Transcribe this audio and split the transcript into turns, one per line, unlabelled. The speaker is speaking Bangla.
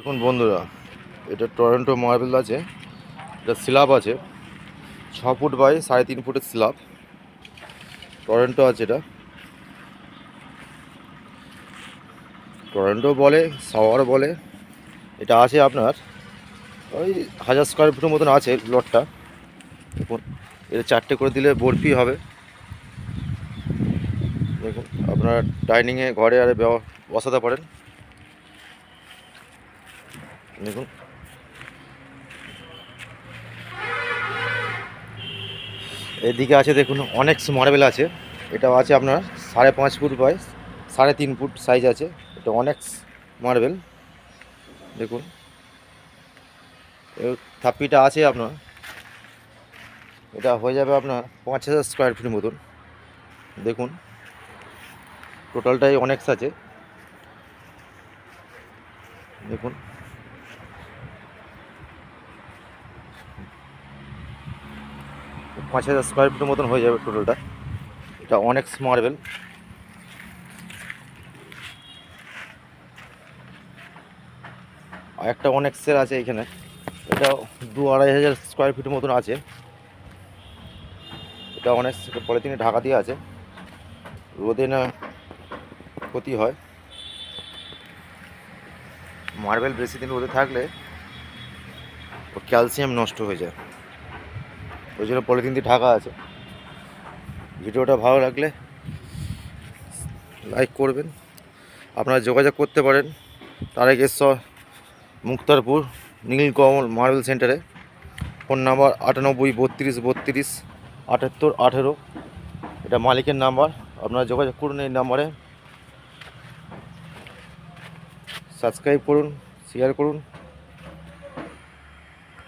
দেখুন বন্ধুরা, এটা টরন্টো মার্বেল আছে, এটা স্ল্যাব আছে, ছ ফুট বাই সাড়ে তিন ফুটের স্ল্যাব, টরেন্টো আছে এটা। টরেন্টো বলে, সাওয়ার বলে, এটা আছে আপনার ওই হাজার স্কোয়ার ফুটের মতন আছে লটটা দেখুন, এটা চারটে করে দিলে বরফি হবে। দেখুন, আপনার ডাইনিংয়ে ঘরে আরে বসাতে পারেন। দেখুন। এদিকে আছে দেখুন, অনেক মার্বেল আছে। এটাও আছে আপনার সাড়ে পাঁচ ফুট বাই সাড়ে তিন ফুট সাইজ আছে। এটা অনেক মার্বেল দেখুন। থাপ্পিটা আছে আপনার। এটা হয়ে যাবে আপনার পাঁচ হাজার স্কোয়ার ফিট মতন। দেখুন। টোটালটাই অনেক আছে। দেখুন। পাঁচ হাজার স্কোয়ার ফিটের মতন হয়ে যাবে টোটালটা এটা অনেক মার্বেল আর একটা অনেক সেল আছে এখানে। এটা দু আড়াই হাজার স্কোয়ার ফিটের মতন আছে। এটা অনেক পলিথিনে ঢাকা দিয়ে আছে। রোদে না ক্ষতি হয়। মার্বেল বেশি দিন রোদে থাকলে ক্যালসিয়াম নষ্ট হয়ে যায়। ওই জন্য পলিথিন দিয়ে ঢাকা আছে। ভিডিওটা ভালো লাগলে লাইক করবেন। আপনারা যোগাযোগ করতে পারেন তারেকেশ্বর মুক্তারপুর নীলকমল মার্বেল সেন্টারে। ফোন নাম্বার আটানব্বই, বত্রিশ বত্রিশ, আটাত্তর, আঠেরো। এটা মালিকের নাম্বার। আপনারা যোগাযোগ করুন এই নাম্বারে। সাবস্ক্রাইব করুন শেয়ার করুন।